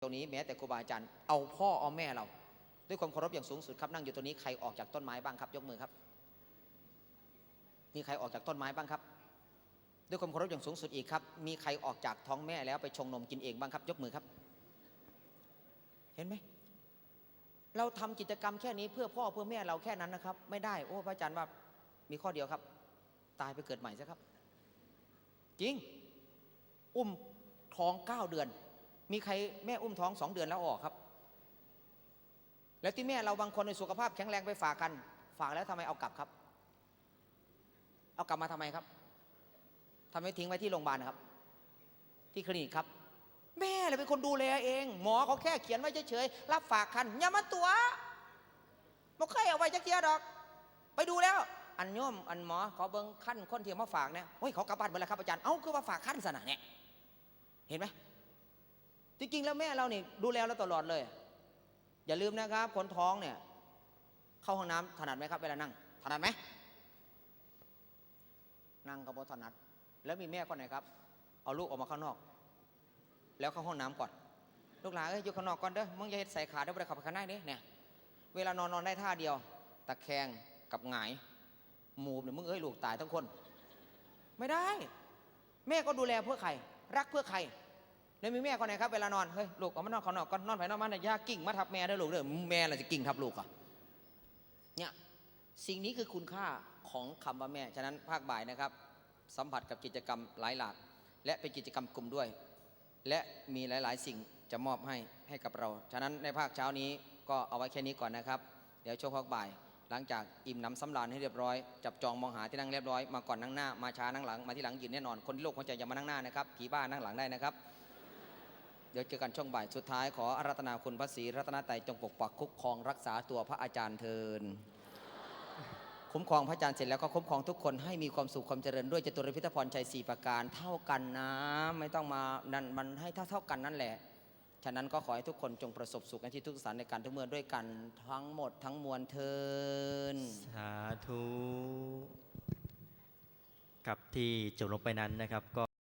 ตรงนี้แม้แต่ครูบาอาจารย์เอาพ่อเอาแม่เรา ด้วยความเคารพอย่างสูงสุดครับนั่งอยู่ตรงนี้ใครออกจากต้นไม้บ้างครับ ยกมือครับมีใครออกจากต้นไม้บ้างครับ ด้วยความเคารพอย่างสูงสุดอีกครับ มีใครออกจากท้องแม่แล้วไปชงนมกินเองบ้างครับ ยกมือครับ เห็นไหมเราทำกิจกรรมแค่นี้เพื่อพ่อเพื่อแม่เราแค่นั้นนะครับ ไม่ได้โอ้พระอาจารย์ว่ามีข้อเดียวครับ ตายไปเกิดใหม่ซะครับ จริง อุ้มท้องเก้าเดือน มีใครแม่อุ้มท้องสองเดือนแล้วออกครับ แล้วที่แม่เราบางคนในสุขภาพแข็งแรงไปฝากกัน ฝากแล้วทำไมเอากลับครับ เอากลับมาทำไมครับทำไมทิ้งไว้ที่โรงพยาบาลครับ ที่คลินิกครับ แม่เลยเป็นคนดูแลเอง หมอเขาแค่เขียนไว้เฉยๆรับฝากคันอย่ามาตัวบ่เคยเอาไว้จักเทียดอก ไปดูแล้ว อันโยมอันหมอขอเบิ้งขั้นคนเทียมมาฝากเนี่ยเฮ้ยเขากลับบ้านไปแล้วครับอาจารย์เอ้าคือว่าฝากขั้นสนะเนี่ยเห็นไหม จริงๆแล้วแม่เราเนี่ยดูแลเราตลอดเลย อย่าลืมนะครับคนท้องเนี่ย เข้าห้องน้ำถนัดไหมครับเวลานั่ง ถนัดไหมนั่งก็บ่ถนัด แล้วมีแม่คนไหนครับ เอาลูกออกมาข้างนอก แล้วเข้าห้องน้ำก่อน ลูกหลานเอ้ยอยู่ข้างนอกก่อนเด้อมึงอย่าเฮ็ดใส่ขาเด้อบ่ได้เข้าไปข้างนเด้เนี่ยเวลานอนนอนได้ท่าเดียว ตะแคงกับหงายหมูเนี่ยมึงเอ้ยลูกตายทั้งคน ไม่ได้ แม่ก็ดูแลเพื่อใคร รักเพื่อใคร แล้วมีแม่คนไหนครับเวลานอนเฮ้ยลูกเอามานอนข้านอกก่อนอนไปนอนมาเนี่ยยากิ่งมาทับแม่ได้ลูกเด้อแม่ล่ะจะกิ่งทับลูกอะเนี่ยสิ่งนี้คือคุณค่าของคำว่าแม่ฉะนั้นภาคบ่ายนะครับ สัมผัสกับกิจกรรมหลายหลาก และเป็นกิจกรรมกลุ่มด้วย และมีหลาย ๆ สิ่งจะมอบให้ให้กับเรา ฉะนั้นในภาคเช้านี้ก็เอาไว้แค่นี้ก่อนนะครับ เดี๋ยวช่วงภาคบ่าย หลังจากอิ่มน้ำสำราญให้เรียบร้อย จับจองมองหาที่นั่งเรียบร้อย มาก่อนนั่งหน้า มาช้านั่งหลัง มาที่หลังยืนแน่นอน คนที่โลกคนใจอย่ามานั่งหน้านะครับ ผีบ้านั่งหลังได้นะครับ เดี๋ยวเจอกันช่วงบ่ายสุดท้ายขออารัตนาคุณพระศรีรัตนตรัยจงปกปักคุ้มครองรักษาตัวพระอาจารย์เทินคุ้มครองพระอาจารย์เสร็จแล้วก็คุ้มครองทุกคนให้มีความสุขความเจริญด้วยจตุรพิทพรชัยสี่ประการเท่ากันนะ ไม่ต้องมานั่นมันให้เท่าเท่ากันนั่นแหละ ฉะนั้นก็ขอให้ทุกคนจงประสบสุขในที่ทุกสานในการทุกเมื่อด้วยกันทั้งหมดทั้งมวลเทินสาธุกับที่จบลงไปนั้นนะครับก็